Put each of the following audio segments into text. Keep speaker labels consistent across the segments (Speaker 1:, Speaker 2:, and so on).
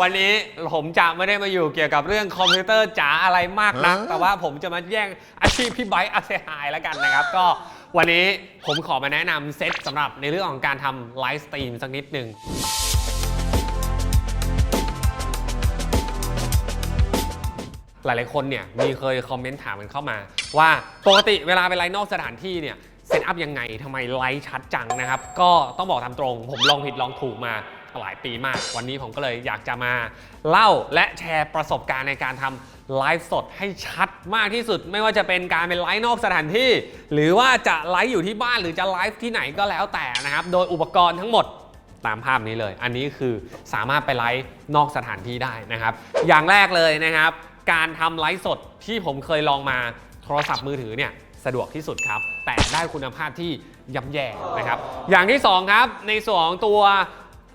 Speaker 1: วันนี้ผมจะไม่ได้มาอยู่เกี่ยวกับเรื่องคอมพิวเตอร์จ๋าอะไรมากนะแต่ว่าผมจะมาแย่งอาชีพพี่ไบค์อาเซฮายแล้วกันนะครับ ก็วันนี้ผมขอมาแนะนำเซตสำหรับในเรื่องของการทำไลฟ์สตรีมสักนิดหนึ่งหลาย ๆ คนเนี่ยมีเคยคอมเมนต์ถามกันเข้ามา ว่าปกติเวลาไปไลฟ์นอกสถานที่เนี่ยเซตอัพยังไงทำไมไลฟ์ชัดจังนะครับ ก็ต้องบอกตามตรง ผมลองผิดลองถูกมา หลายปีมาก วันนี้ผมก็เลยอยากจะมาเล่าและแชร์ประสบการณ์ในการทำไลฟ์สดให้ชัดมากที่สุด ไม่ว่าจะเป็นการเป็นไลฟ์นอกสถานที่ หรือว่าจะไลฟ์อยู่ที่บ้านหรือจะไลฟ์ที่ไหนก็แล้วแต่นะครับ โดยอุปกรณ์ทั้งหมดตามภาพนี้เลย อันนี้คือสามารถไปไลฟ์นอกสถานที่ได้นะครับ อย่างแรกเลยนะครับ การทำไลฟ์สดที่ผมเคยลองมาโทรศัพท์มือถือเนี่ยสะดวกที่สุดครับ แต่ได้คุณภาพที่ย่ำแย่นะครับ อย่างที่สองครับ ในส่วนของตัว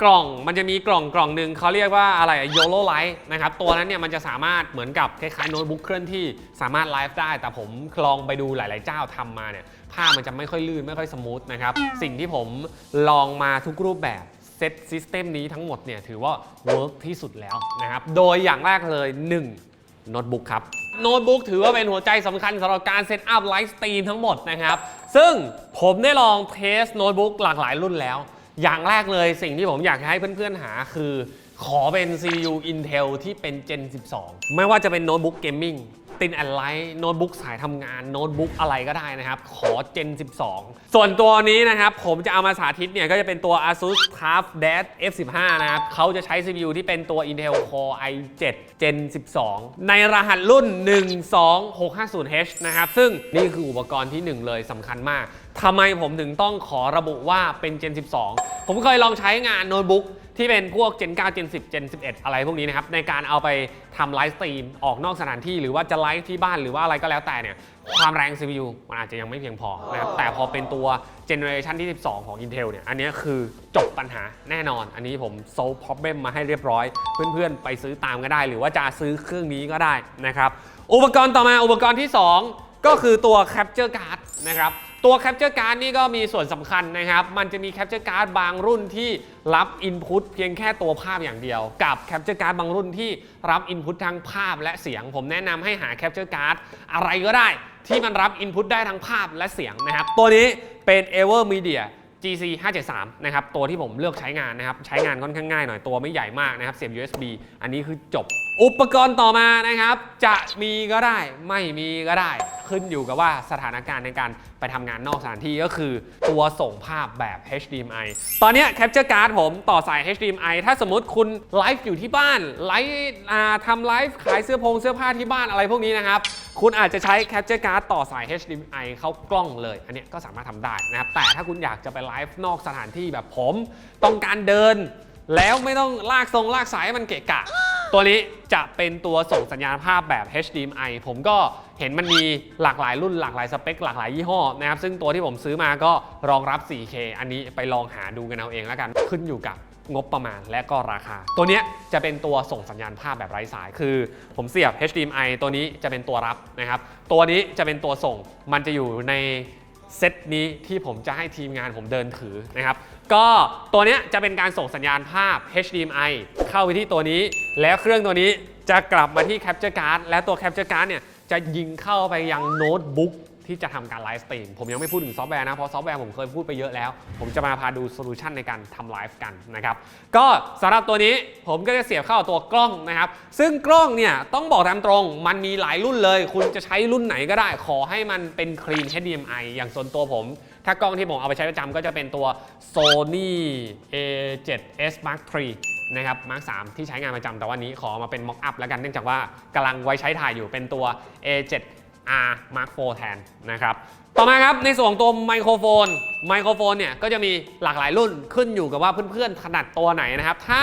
Speaker 1: กล่องมันจะมีกล่องกล่องหนึ่งเขาเรียกว่าอะไรโยโ o ไลท์นะครับตัวนั้นเนี่ยมันจะสามารถเหมือนกับคล้ายๆโน้ตบุ๊กเคลื่อนที่สามารถไลฟ์ได้ แต่ผมลองไปดูหลาย ๆ เจ้าทำมาเนี่ยภาพมันจะไม่ค่อยลื่นไม่ค่อยสมูทนะครับสิ่งที่ผมลองมาทุกรูปแบบเซตซิสเต็มนี้ทั้งหมดเนี่ยถือว่าเวิร์กที่สุดแล้วนะครับโดยอย่างแรกเลย1โน้ตบุ๊กครับโน้ตบุ๊กถือว่าเป็นหัวใจสำคัญสำหรับการเซตอัพไลฟ์สตรีมทั้งหมดนะครับซึ่งผมได้ลองเทสโน้ตบุ๊กหลากหลายรุ่นแล้ว อย่างแรกเลยสิ่งที่ผมอยากให้เพื่อนๆหาคือ ขอเป็น CPU Intel ที่เป็น Gen 12 ไม่ว่าจะเป็นโน้ตบุ๊กเกมมิ่งตินแอนไลท์โน้ตบุ๊กสายทำงานโน้ตบุ๊กอะไรก็ได้นะครับ ขอ Gen 12 ส่วนตัวนี้นะครับ ผมจะเอามาสาธิตเนี่ย ก็จะเป็นตัว ASUS TUF Dash F15 นะครับเขาจะใช้ CPU ที่เป็นตัว Intel Core i7 Gen 12 ในรหัสรุ่น 12650H นะครับ ซึ่งนี่คืออุปกรณ์ที่ 1 เลยสำคัญมากทำไมผมถึงต้องขอระบุว่าเป็น Gen 12 ผมเคยลองใช้งานโน้ตบุ๊กที่เป็นพวก Gen 9 Gen 10 Gen 11 อะไรพวกนี้นะครับ ในการเอาไปทำไลฟ์สตรีมออกนอกสถานที่หรือว่าจะไลฟ์ที่บ้านหรือว่าอะไรก็แล้วแต่เนี่ย ความแรง CPU มันอาจจะยังไม่เพียงพอนะครับแต่พอเป็นตัวเจเนอเรชันที่ 12 ของ Intel เนี่ย อันนี้คือจบปัญหาแน่นอน อันนี้ผมโซล problem มาให้เรียบร้อย เพื่อนๆ ไปซื้อตามก็ได้ หรือว่าจะซื้อเครื่องนี้ก็ได้นะครับ อุปกรณ์ต่อมาอุปกรณ์ที่ 2 ก็คือตัว Capture Card นะครับ ตัว Capture Card นี่ก็มีส่วนสำคัญนะครับ มันจะมี Capture Card บางรุ่นที่รับ Input เพียงแค่ตัวภาพอย่างเดียว กับ Capture Card บางรุ่นที่รับ Input ทั้งภาพและเสียง ผมแนะนำให้หา Capture Card อะไรก็ได้ ที่มันรับ Input ได้ทั้งภาพและเสียงนะครับ ตัวนี้เป็น Ever Media GC 573นะครับ ตัวที่ผมเลือกใช้งานนะครับ ใช้งานค่อนข้างง่ายหน่อย ตัวไม่ใหญ่มากนะครับ เสียบ USB อันนี้คือจบ อุปกรณ์ต่อมานะครับ จะมีก็ได้ ไม่มีก็ได้ ขึ้นอยู่กับว่าสถานการณ์ในการไปทำงานนอกสถานที่ก็คือตัวส่งภาพแบบ HDMI ตอนนี้ Capture Card ผมต่อสาย HDMI ถ้าสมมติคุณไลฟ์อยู่ที่บ้านไลฟ์ทำไลฟ์ขายเสื้อผงเสื้อผ้าที่บ้านอะไรพวกนี้นะครับคุณอาจจะใช้ Capture Card ต่อสาย HDMI เข้ากล้องเลย อันนี้ก็สามารถทำได้นะครับ แต่ถ้าคุณอยากจะไปไลฟ์นอกสถานที่แบบผม ต้องการเดิน แล้วไม่ต้องลากทรงลากสายมันเกะกะ ตัวนี้จะเป็นตัวส่งสัญญาณภาพแบบ HDMI ผมก็เห็นมันมีหลากหลายรุ่นหลากหลายสเปคหลากหลายยี่ห้อนะครับ ซึ่งตัวที่ผมซื้อมาก็รองรับ 4K อันนี้ไปลองหาดูกันเอาเองแล้วกันขึ้นอยู่กับงบประมาณและก็ราคา ตัวนี้จะเป็นตัวส่งสัญญาณภาพแบบไร้สาย คือผมเสียบ HDMI ตัวนี้จะเป็นตัวรับนะครับ ตัวนี้จะเป็นตัวส่ง มันจะอยู่ในเซตนี้ที่ผมจะให้ทีมงานผมเดินถือนะครับ ก็ตัวเนี้ยจะเป็นการส่งสัญญาณภาพ HDMI เข้าไปที่ตัวนี้ แล้วเครื่องตัวนี้จะกลับมาที่ Capture Card และตัว Capture Card เนี่ยจะยิงเข้าไปยังโน้ตบุ๊กที่จะทำการไลฟ์สตรีม ผมยังไม่พูดถึงซอฟต์แวร์นะ เพราะซอฟต์แวร์ผมเคยพูดไปเยอะแล้ว ผมจะมาพาดูโซลูชันในการทำไลฟ์กันนะครับ ก็สำหรับตัวนี้ผมก็จะเสียบเข้าตัวกล้องนะครับ ซึ่งกล้องเนี่ยต้องบอกตามตรง มันมีหลายรุ่นเลย คุณจะใช้รุ่นไหนก็ได้ ขอให้มันเป็นคลีน HDMI อย่างส่วนตัวผม ถ้ากล้องที่ผมเอาไปใช้ประจำก็จะเป็นตัว Sony A7S Mark III นะครับ Mark 3ที่ใช้งานประจำแต่ว่านี้ขอมาเป็น Mock up แล้วกันเนื่องจากว่ากำลังไว้ใช้ถ่ายอยู่เป็นตัว A7R Mark IV แทนนะครับต่อมาครับในส่วนของตัวไมโครโฟนไมโครโฟนเนี่ยก็จะมีหลากหลายรุ่นขึ้นอยู่กับว่าเพื่อนๆถนัดตัวไหนนะครับถ้า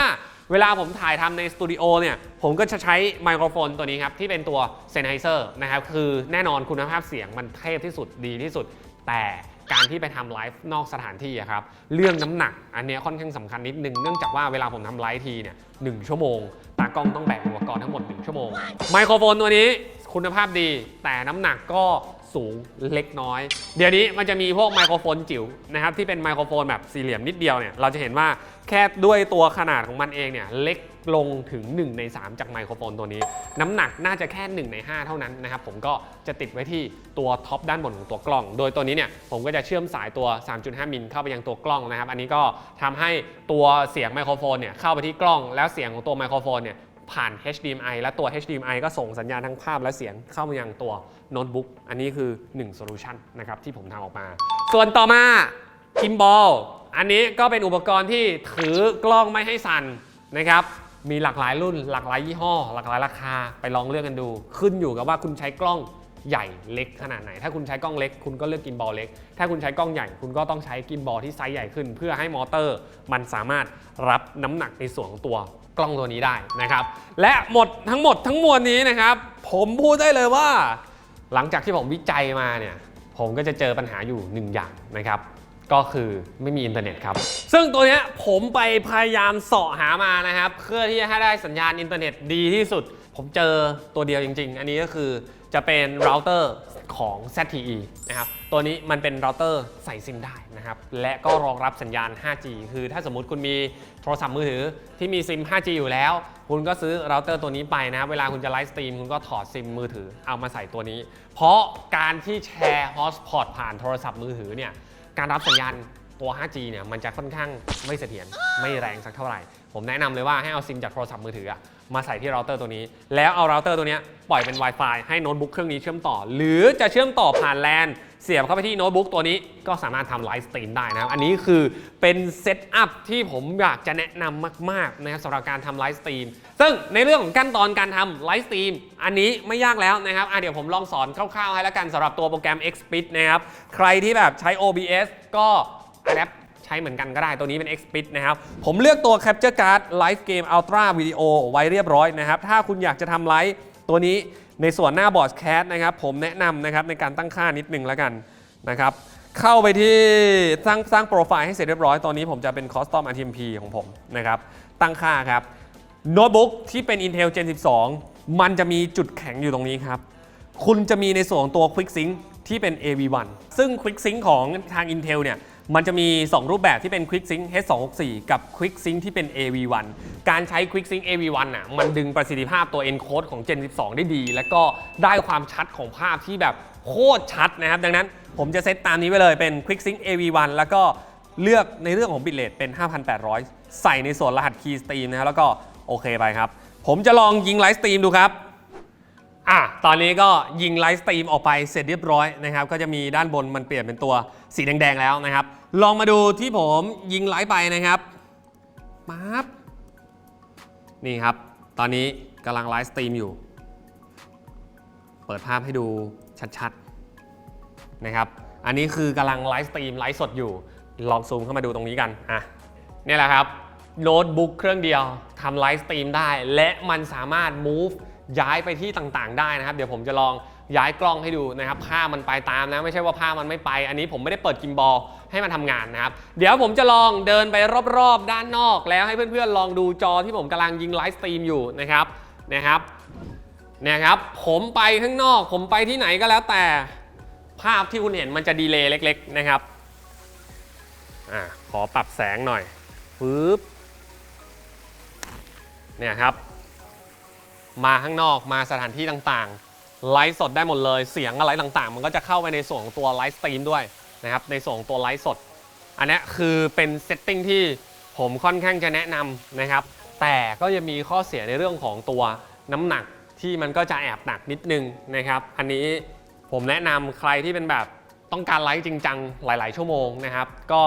Speaker 1: เวลาผมถ่ายทำในสตูดิโอเนี่ยผมก็จะใช้ไมโครโฟนตัวนี้ครับ ที่เป็นตัว Sennheiser นะครับ คือแน่นอนคุณภาพเสียงมันเทพที่สุดดีที่สุด แต่การที่ไปทำไลฟ์นอกสถานที่ครับ เรื่องน้ำหนักอันนี้ค่อนข้างสำคัญนิดนึง เนื่องจากว่าเวลาผมทำไลฟ์ทีเนี่ยหนึ่งชั่วโมง ตากล้องต้องแบกอุปกรณ์ทั้งหมด 1 ชั่วโมง ไมโครโฟนตัวนี้คุณภาพดีแต่น้ำหนักก็ สูงเล็กน้อย เดี๋ยวนี้มันจะมีพวกไมโครโฟนจิ๋วนะครับที่เป็นไมโครโฟนแบบสี่เหลี่ยมนิดเดียวเนี่ยเราจะเห็นว่าแค่ด้วยตัวขนาดของมันเองเนี่ยเล็กลงถึง 1 ใน 3 จากไมโครโฟนตัวนี้ น้ำหนักน่าจะแค่ 1 ใน 5 เท่านั้นนะครับผมก็จะติดไว้ที่ตัวท็อปด้านบนของตัวกล้อง โดยตัวนี้เนี่ยผมก็จะเชื่อมสายตัว 3.5 มิลเข้าไปยังตัวกล้องนะครับ อันนี้ก็ทำให้ตัวเสียงไมโครโฟนเนี่ยเข้าไปที่กล้อง แล้วเสียงของตัวไมโครโฟนเนี่ย ผ่าน HDMI และตัว HDMI ก็ส่งสัญญาณทั้งภาพและเสียงเข้ามายังตัวโน้ตบุ๊ก อันนี้คือ 1 solution นะครับที่ผมทำออกมา ส่วนต่อมากิมบอลอันนี้ก็เป็นอุปกรณ์ที่ถือกล้องไม่ให้สั่นนะครับ มีหลากหลายรุ่น หลากหลายยี่ห้อ หลากหลายราคา ไปลองเลือกกันดู ขึ้นอยู่กับว่าคุณใช้กล้อง ใหญ่เล็กขนาดไหน ถ้าคุณใช้กล้องเล็ก คุณก็เลือกกิมบอลเล็ก ถ้าคุณใช้กล้องใหญ่คุณก็ต้องใช้กิมบอลที่ไซส์ใหญ่ขึ้น เพื่อให้มอเตอร์ มันสามารถรับน้ำหนักในส่วนของตัวกล้องตัวนี้ได้นะครับ และหมดทั้งหมดทั้งมวลนี้นะครับ ผมพูดได้เลยว่า หลังจากที่ผมวิจัยมาเนี่ยผมก็จะเจอปัญหาอยู่หนึ่งอย่างนะครับก็คือไม่มีอินเทอร์เน็ตครับ ซึ่งตัวนี้ผมไปพยายามเสาะหามานะครับ เพื่อที่จะให้ได้สัญญาณอินเทอร์เน็ตดีที่สุด ผมเจอตัวเดียวจริง ๆ อันนี้ก็คือจะเป็นเราเตอร์ของ ZTE นะครับ ตัวนี้มันเป็นเราเตอร์ใส่ซิมได้นะครับ และก็รองรับสัญญาณ 5G คือถ้าสมมุติคุณมีโทรศัพท์มือถือที่มีซิม 5G อยู่แล้ว คุณก็ซื้อเราเตอร์ตัวนี้ไปนะครับเวลาคุณจะไลฟ์สตรีมคุณก็ถอดซิมมือถือเอามาใส่ตัวนี้ เพราะการที่แชร์ฮอสพอตผ่านโทรศัพท์มือถือเนี่ย การรับสัญญาณ ตัว 5G เนี่ยมันจะค่อนข้างไม่เสถียรไม่แรงสักเท่าไหร่ ผมแนะนำเลยว่าให้เอาซิมจากโทรศัพท์มือถืออะมาใส่ที่เราเตอร์ตัวนี้ แล้วเอาเราเตอร์ตัวเนี้ยปล่อยเป็น Wi-Fi ให้โน้ตบุ๊กเครื่องนี้เชื่อมต่อ หรือจะเชื่อมต่อผ่านแลนเสียบเข้าไปที่โน้ตบุ๊กตัวนี้ก็สามารถทำไลฟ์สตรีมได้นะครับ อันนี้คือเป็นเซตอัพที่ผมอยากจะแนะนำมากๆนะครับสำหรับการทำไลฟ์สตรีมซึ่งในเรื่องของขั้นตอนการทำไลฟ์สตรีมอันนี้ไม่ยากแล้วนะครับเดี๋ยวผมลองสอนคร่าวๆให้แล้วกันสำหรับตัวโปรแกรม Xpit นะครับใครที่แบบใช้ OBS ก็ Adapt ใช้เหมือนกันก็ได้ตัวนี้เป็น Xpit นะครับ ผมเลือกตัว Capture Card Live Game Ultra Video ไว้เรียบร้อยนะครับ ถ้าคุณอยากจะทำไลฟ์ตัวนี้ในส่วนหน้าบอร์ดแคสนะครับ ผมแนะนำนะครับในการตั้งค่านิดนึงแล้วกันนะครับ เข้าไปที่สร้างสร้างโปรไฟล์ให้เสร็จเรียบร้อยตอนนี้ผมจะเป็น Custom RTMP ของผมนะครับ ตั้งค่าครับโน้ตบุ๊กที่เป็น Intel Gen 12 มันจะมีจุดแข็งอยู่ตรงนี้ครับ คุณจะมีในส่วนของตัว Quick Sync ที่เป็น AV1 ซึ่ง Quick Sync ของทาง Intel เนี่ย มันจะมี 2 รูปแบบที่เป็น Quick Sync H264 กับ Quick Sync ที่เป็น AV1 การใช้ Quick Sync AV1 น่ะมันดึงประสิทธิภาพตัว encode ของ Gen 12 ได้ดี แล้วก็ได้ความชัดของภาพที่แบบโคตรชัดนะครับ ดังนั้นผมจะเซตตามนี้ไว้เลยเป็น Quick Sync AV1 แล้วก็เลือกในเรื่องของ bitrate เป็น 5,800 ใส่ในส่วนรหัส Key Stream นะครับแล้วก็โอเคไปครับ ผมจะลองยิงไลฟ์สตรีมดูครับ อะตอนนี้ก็ยิงไลฟ์สตรีมออกไปเสร็จเรียบร้อยนะครับ ก็จะมีด้านบนมันเปลี่ยนเป็นตัวสีแดงๆแล้วนะครับ ลองมาดูที่ผมยิงไลฟ์ไปนะครับปั๊บนี่ครับ ตอนนี้กำลังไลฟ์สตรีมอยู่ เปิดภาพให้ดูชัดๆนะครับ อันนี้คือกำลังไลฟ์สตรีมไลฟ์สดอยู่ ลองซูมเข้ามาดูตรงนี้กันอะเนี่ยแหละครับโน้ตบุ๊กเครื่องเดียวทำไลฟ์สตรีมได้ และมันสามารถ move ย้ายไปที่ต่างๆ ได้นะครับ เดี๋ยวผมจะลองย้ายกล้องให้ดูนะครับภาพมันไปตามนะไม่ใช่ว่าภาพมันไม่ไป อันนี้ผมไม่ได้เปิดกิมบอลให้มันทำงานนะครับ เดี๋ยวผมจะลองเดินไปรอบๆ ด้านนอก แล้วให้เพื่อนๆลองดูจอที่ผมกำลังยิงไลฟ์สตรีมอยู่นะครับนะครับเนี่ยครับผมไปข้างนอก ผมไปที่ไหนก็แล้วแต่ภาพที่คุณเห็นมันจะดีเลย์เล็ก ๆ นะครับอ่าขอปรับแสงหน่อยปึ๊บเนี่ยครับ มาข้างนอกมาสถานที่ต่างๆ ไลฟ์สดได้หมดเลย เสียงอะไรต่างๆ มันก็จะเข้าไปในส่วนของตัวไลฟ์สตรีมด้วยนะครับ ในส่วนของตัวไลฟ์สด อันนี้คือเป็นเซตติ้งที่ผมค่อนข้างจะแนะนำนะครับ แต่ก็ยังมีข้อเสียในเรื่องของตัวน้ำหนักที่มันก็จะแอบหนักนิดนึงนะครับ อันนี้ผมแนะนำใครที่เป็นแบบต้องการไลฟ์จริงจังหลาย ๆ ชั่วโมงนะครับ ก็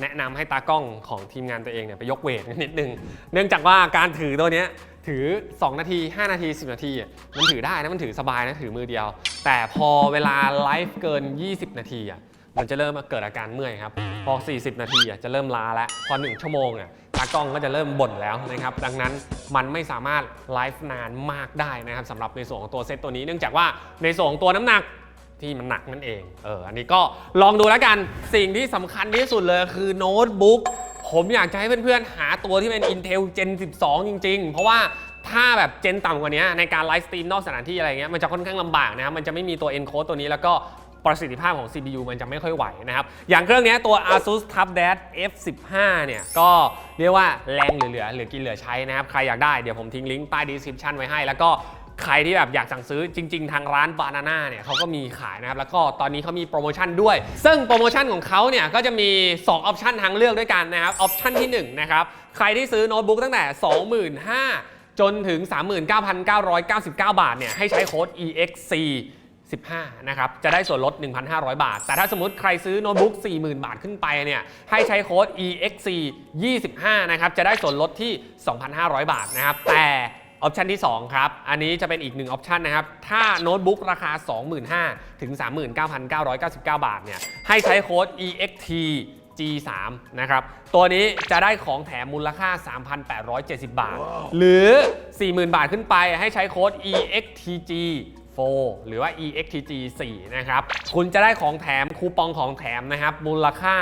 Speaker 1: แนะนำให้ตากล้องของทีมงานตัวเองเนี่ยไปยกเวทนิดนึง เนื่องจากว่าการถือตัวเนี้ย ถือ 2 นาที 5 นาที 10 นาทีอะมันถือได้นะ มันถือสบายนะ ถือมือเดียว แต่พอเวลาไลฟ์เกิน 20 นาทีอะมันจะเริ่มเกิดอาการเมื่อยครับ พอ 40 นาทีอะจะเริ่มล้าแล้ว พอ 1 ชั่วโมงอะตากล้องก็จะเริ่มบ่นแล้วนะครับ ดังนั้นมันไม่สามารถไลฟ์นานมากได้นะครับสำหรับในส่วนของตัวเซตตัวนี้ เนื่องจากว่าในส่วนของตัวน้ำหนักที่มันหนักนั่นเอง เออ อันนี้ก็ลองดูแล้วกัน สิ่งที่สำคัญที่สุดเลยคือโน้ตบุ๊ก ผมอยากจะให้เพื่อนๆ หาตัวที่เป็น Intel Gen 12 จริง ๆ เพราะว่าถ้าแบบเจนต่ำกว่านี้ในการไลฟ์สตรีมนอกสถานที่อะไรเงี้ยมันจะค่อนข้างลำบากนะครับมันจะไม่มีตัว encode ตัวนี้แล้วก็ประสิทธิภาพของ CPU มันจะไม่ค่อยไหวนะครับ อย่างเครื่องนี้ตัว ASUS ToughDad F15 เนี่ย ก็เรียกว่าแรงเหลือๆ เหลือกินเหลือใช้นะครับ ใครอยากได้เดี๋ยวผมทิ้งลิงก์ใต้ description ไว้ให้ แล้วก็ ใครที่แบบอยากสั่งซื้อจริง ๆ ทางร้าน Banana เนี่ยเขาก็มีขายนะครับ แล้วก็ตอนนี้เขามีโปรโมชั่นด้วย ซึ่งโปรโมชั่นของเขาเนี่ยก็จะมี 2 ออปชันทางเลือกด้วยกันนะครับ ออปชันที่1นะครับใครที่ซื้อโน้ตบุ๊กตั้งแต่ 25,000จนถึง 39,999 บาทเนี่ยให้ใช้โค้ด EXC 15นะครับ จะได้ส่วนลด 1,500 บาท แต่ถ้าสมมติใครซื้อโน้ตบุ๊ก 40,000 บาทขึ้นไปเนี่ย ให้ใช้โค้ด EXC 25นะครับ จะได้ส่วนลดที่ 2,500 บาทนะครับ แต่ ออปชันที่ 2 ครับ อันนี้จะเป็นอีกหนึ่งออปชันนะครับ ถ้าโน้ตบุ๊กราคา 25,000ถึง 39,999 บาทเนี่ย ให้ใช้โค้ด EXT G3 นะครับ ตัวนี้จะได้ของแถมมูลค่า 3,870 บาท หรือ 40,000 บาทขึ้นไปให้ใช้โค้ด EXTG 4หรือว่า EXTG 4นะครับ คุณจะได้ของแถมคูปองของแถมนะครับ มูลค่า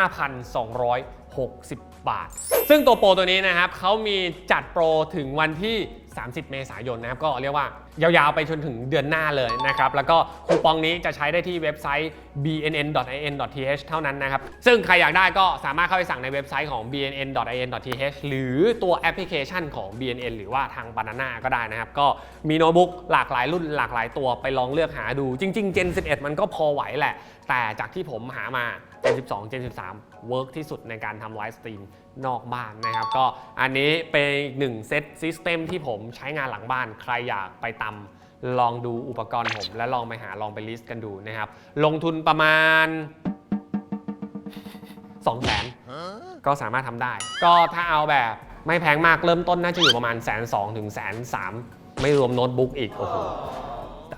Speaker 1: 5,260 บาท ซึ่งตัวโปรตัวนี้นะครับเขามีจัดโปรถึงวันที่ 30 เมษายนนะครับก็เรียกว่ายาวๆ ไปจนถึงเดือนหน้าเลยนะครับแล้วก็คูปองนี้จะใช้ได้ที่เว็บไซต์ bnn.in.th เท่านั้นนะครับซึ่งใครอยากได้ก็สามารถเข้าไปสั่งในเว็บไซต์ของ bnn.in.th หรือตัวแอปพลิเคชันของ bnn หรือว่าทาง Banana ก็ได้นะครับก็มีโน้ตบุ๊กหลากหลายรุ่นหลากหลายตัวไปลองเลือกหาดู จริง ๆ Gen 11 มันก็พอไหวแหละ แต่จากที่ผมหามา Gen 12 Gen 13เวิร์กที่สุดในการทำไลฟ์สตรีมนอกบ้านนะครับ ก็อันนี้เป็นหนึ่งเซตซิสเต็มที่ผมใช้งานหลังบ้าน ใครอยากไปตำลองดูอุปกรณ์ผม และลองไปหาลองไปลิสต์กันดูนะครับ ลงทุนประมาณ2 0 0แสนก็สามารถทำได้ ก็ถ้าเอาแบบไม่แพงมากเริ่มต้นน่าจะอยู่ประมาณแสนสองถึงแสนสามไม่รวมโน้ตบุ๊กอีกโอ้โห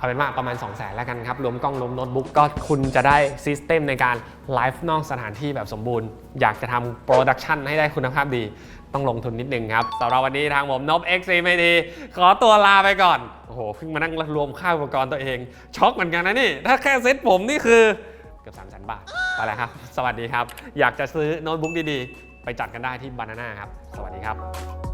Speaker 1: เอาเป็นว่าประมาณ 2 0 0แสนแล้วกันครับ รวมกล้องรวมโน้ตบุ๊กก็คุณจะได้ซิสเต็มในการไลฟ์นอกสถานที่แบบสมบูรณ์ อยากจะทำโปรดักชันให้ได้คุณภาพดี ต้องลงทุนนิดนึงครับสำหรับวันนี้ทางผมนบ X 4ไม่ดี ขอตัวลาไปก่อน โอ้โหเพิ่งมานั่งรวมค่าอุปกรณ์ตัวเอง ช็อกเหมือนกันนะนี่ ถ้าแค่เซ็ตผมนี่คือเกือบ3 0 0 0 0 0บาทไปแล้วครับ สวัสดีครับ อยากจะซื้อโน้ตบุ๊กดีๆ ไปจัดกันได้ที่บานาน่าครับ สวัสดีครับ